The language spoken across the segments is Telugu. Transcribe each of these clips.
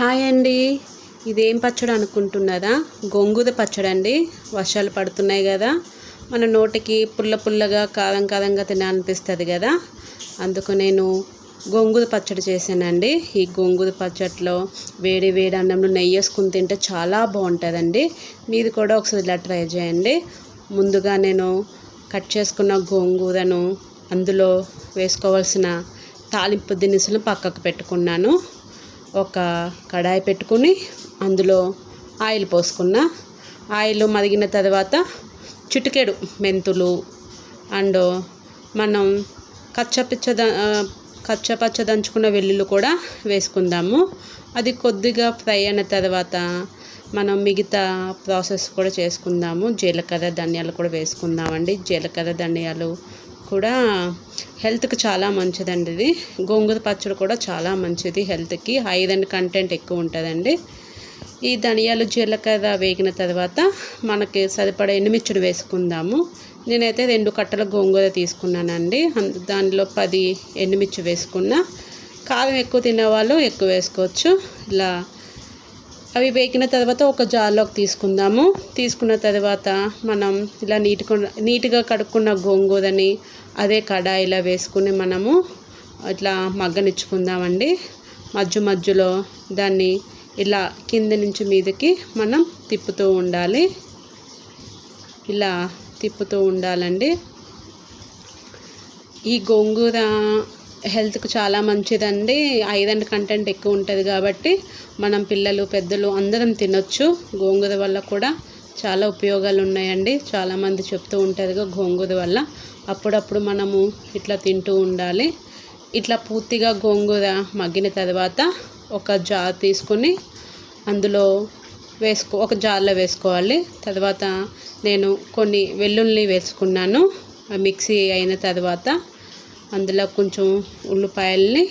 హాయ్ అండి ఇదేం పచ్చడి అనుకుంటున్నారా? గోంగూర పచ్చడి అండి వర్షాలు పడుతున్నాయి కదా. మన నోటికి పుల్ల పుల్లగా కారం కారంగా తినాలనిపిస్తుంది కదా. అందుకు నేను గోంగూర పచ్చడి చేశానండి. ఈ గోంగూర పచ్చడిలో వేడి వేడి అన్నంలో నెయ్యి వేసుకుని తింటే చాలా బాగుంటుందండి. మీరు కూడా ఒకసారి ఇలా ట్రై చేయండి. ముందుగా నేను కట్ చేసుకున్న గోంగూరను అందులో వేసుకోవాల్సిన తాలింపు దినుసులు పక్కకు పెట్టుకున్నాను. ఒక కడాయి పెట్టుకుని అందులో ఆయిల్ పోసుకున్న. ఆయిల్ మరిగిన తర్వాత చిటికెడు మెంతులు అండ్ మనం కచ్చపిచ్చ ద- కచ్చపచ్చ దంచుకున్న వెల్లుల్లి కూడా వేసుకుందాము. అది కొద్దిగా ఫ్రై అయిన తర్వాత మనం మిగతా ప్రాసెస్ కూడా చేసుకుందాము. జీలకర్ర ధనియాలు కూడా వేసుకుందామండి. జీలకర్ర ధనియాలు కూడా హెల్త్కి చాలా మంచిదండి ఇది. గోంగూర పచ్చడి కూడా చాలా మంచిది హెల్త్కి. ఐరన్ కంటెంట్ ఎక్కువ ఉంటుందండి. ఈ ధనియాలు జీలకర్ర వేగిన తర్వాత మనకి సరిపడా ఎండుమిర్చుడు వేసుకుందాము. నేనైతే రెండు కట్టల గోంగూర తీసుకున్నానండి. దానిలో పది ఎండుమిర్చి వేసుకున్నా. కారం ఎక్కువ తినేవాళ్ళు ఎక్కువ వేసుకోవచ్చు. ఇలా అవి వేగిన తర్వాత ఒక జార్లోకి తీసుకుందాము. తీసుకున్న తర్వాత మనం ఇలా నీట్గా నీట్గా కడుక్కున్న గోంగూరని అదే కడాయిలో వేసుకుని మనము ఇట్లా మగ్గనిచ్చుకుందామండి. మధ్య మధ్యలో దాన్ని ఇలా కింద నుంచి మీదకి మనం తిప్పుతూ ఉండాలి. ఇలా తిప్పుతూ ఉండాలండి. ఈ గోంగూర హెల్త్కి చాలా మంచిదండి. ఐరన్ కంటెంట్ ఎక్కువ ఉంటుంది కాబట్టి మనం పిల్లలు పెద్దలు అందరం తినొచ్చు. గోంగూర వల్ల కూడా చాలా ఉపయోగాలు ఉన్నాయండి చాలామంది చెప్తూ ఉంటారుగా గోంగూర వల్ల. అప్పుడప్పుడు మనము ఇట్లా తింటూ ఉండాలి. ఇట్లా పూర్తిగా గోంగూర మగ్గిన తర్వాత ఒక జార్ తీసుకొని అందులో వేసుకో ఒక జార్లో వేసుకోవాలి. తర్వాత నేను కొన్ని వెల్లుల్లి వేసుకున్నాను. ఆ మిక్సీ అయిన తర్వాత అందులో కొంచెం ఉల్లిపాయల్ని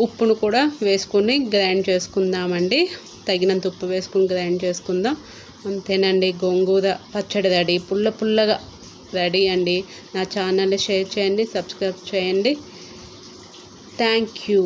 ఉప్పును కూడా వేసుకొని గ్రైండ్ చేసుకుందామండి. తగినంత ఉప్పు వేసుకుని గ్రైండ్ చేసుకుందాం. అంతేనండి గోంగూర పచ్చడి రెడీ. పుల్ల పుల్లగా రెడీ అండి. నా ఛానల్ని షేర్ చేయండి సబ్స్క్రైబ్ చేయండి. Thank you.